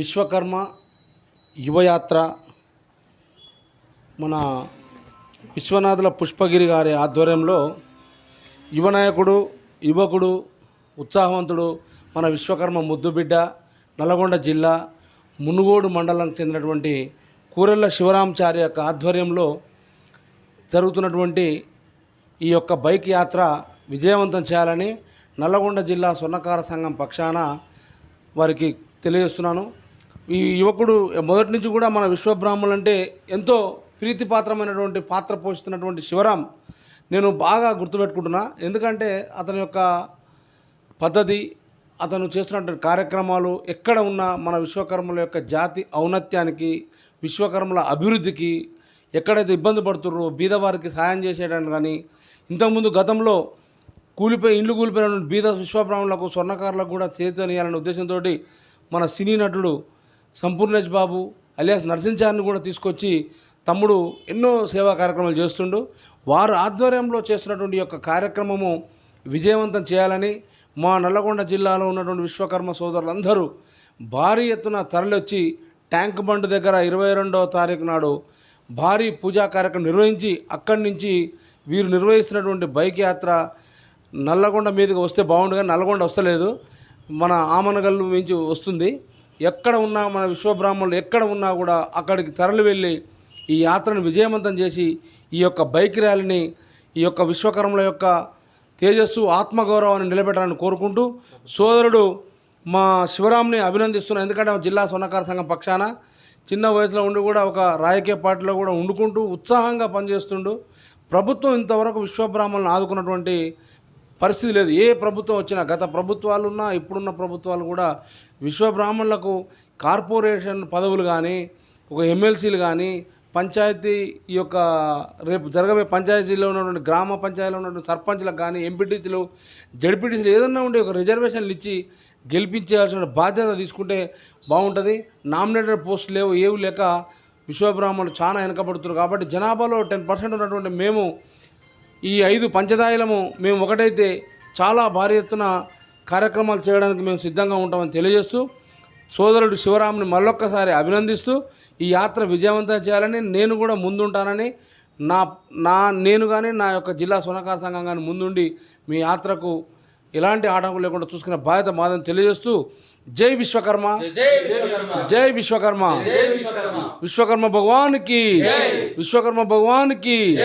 విశ్వకర్మ యువయాత్ర మన విశ్వనాథుల పుష్పగిరి గారి ఆధ్వర్యంలో యువనాయకుడు యువకుడు ఉత్సాహవంతుడు మన విశ్వకర్మ ముద్దుబిడ్డ నల్గొండ జిల్లా మునుగోడు మండలానికి చెందినటువంటి కూరెళ్ళ శివరామచారి యొక్క ఆధ్వర్యంలో జరుగుతున్నటువంటి ఈ యొక్క బైక్ యాత్ర విజయవంతం చేయాలని నల్లగొండ జిల్లా స్వర్ణకార సంఘం పక్షాన వారికి తెలియజేస్తున్నాను. ఈ యువకుడు మొదటి నుంచి కూడా మన విశ్వబ్రాహ్మణులు అంటే ఎంతో ప్రీతిపాత్రమైనటువంటి పాత్ర పోషిస్తున్నటువంటి శివరాం నేను బాగా గుర్తుపెట్టుకుంటున్నా. ఎందుకంటే అతని యొక్క పద్ధతి అతను చేస్తున్నటువంటి కార్యక్రమాలు ఎక్కడ ఉన్నా మన విశ్వకర్మల యొక్క జాతి ఔన్నత్యానికి విశ్వకర్మల అభివృద్ధికి ఎక్కడైతే ఇబ్బంది పడుతుర్రో బీదవారికి సాయం చేసేయడానికి కానీ ఇంతకుముందు గతంలో కూలిపోయి ఇండ్లు కూలిపోయిన బీద విశ్వబ్రాహ్మణులకు స్వర్ణకారులకు కూడా చేతనియాలనే ఉద్దేశంతో మన సినీ నటుడు సంపూర్ణేష్ బాబు అలియాస్ నరసించారిని కూడా తీసుకొచ్చి తమ్ముడు ఎన్నో సేవా కార్యక్రమాలు చేస్తుండు. వారు ఆధ్వర్యంలో చేస్తున్నటువంటి యొక్క కార్యక్రమము విజయవంతం చేయాలని మా నల్లగొండ జిల్లాలో ఉన్నటువంటి విశ్వకర్మ సోదరులందరూ భారీ ఎత్తున తరలివచ్చి ట్యాంక్ బండ్ దగ్గర ఇరవై రెండవ తారీఖు నాడు భారీ పూజా కార్యక్రమం నిర్వహించి అక్కడి నుంచి వీరు నిర్వహిస్తున్నటువంటి బైక్ యాత్ర నల్లగొండ మీదకి వస్తే బాగుండు కానీ నల్లగొండ వస్తలేదు. మన ఆమనగల్లు మించి వస్తుంది. ఎక్కడ ఉన్నా మన విశ్వబ్రాహ్మణులు ఎక్కడ ఉన్నా కూడా అక్కడికి తరలి వెళ్ళి ఈ యాత్రను విజయవంతం చేసి ఈ యొక్క బైక్ ర్యాలీని ఈ యొక్క విశ్వకర్మల యొక్క తేజస్సు ఆత్మగౌరవాన్ని నిలబెట్టాలని కోరుకుంటూ సోదరుడు మా శివరాంని అభినందిస్తున్నాను. ఎందుకంటే జిల్లా సొన్నకార సంఘం పక్షాన చిన్న వయసులో ఉండి కూడా ఒక రాజకీయ పార్టీలో కూడా వండుకుంటూ ఉత్సాహంగా పనిచేస్తుండు. ప్రభుత్వం ఇంతవరకు విశ్వబ్రాహ్మణులను ఆదుకున్నటువంటి పరిస్థితి లేదు. ఏ ప్రభుత్వం వచ్చినా గత ప్రభుత్వాలు ఉన్నా ఇప్పుడున్న ప్రభుత్వాలు కూడా విశ్వబ్రాహ్మణులకు కార్పొరేషన్ పదవులు కానీ ఒక ఎమ్మెల్సీలు కానీ పంచాయతీ ఈ యొక్క రేపు జరగబోయే పంచాయతీలో ఉన్నటువంటి గ్రామ పంచాయతీలో ఉన్నటువంటి సర్పంచ్లకు కానీ ఎంపీటీసీలు జడ్పీటీసీలు ఏదన్నా ఉండే ఒక రిజర్వేషన్లు ఇచ్చి గెలిపించాల్సిన బాధ్యత తీసుకుంటే బాగుంటుంది. నామినేటెడ్ పోస్ట్ లేవు ఏవి లేక విశ్వబ్రాహ్మణులు చాలా వెనకబడుతున్నారు. కాబట్టి జనాభాలో టెన్ పర్సెంట్ ఉన్నటువంటి మేము ఈ ఐదు పంచదాయలము మేము ఒకటైతే చాలా భారీ ఎత్తున కార్యక్రమాలు చేయడానికి మేము సిద్ధంగా ఉంటామని తెలియజేస్తూ సోదరుడు శివరాముని మళ్ళొక్కసారి అభినందిస్తూ ఈ యాత్ర విజయవంతం చేయాలని నేను కూడా ముందుంటానని నా నా నేను కానీ నా యొక్క జిల్లా సునకార సంఘం కానీ ముందుండి మీ యాత్రకు ఎలాంటి ఆటంకం లేకుండా చూసుకునే బాధ్యత మాదని తెలియజేస్తూ జై విశ్వకర్మ. జై విశ్వకర్మ. విశ్వకర్మ. భగవానికి. విశ్వకర్మ భగవానికి.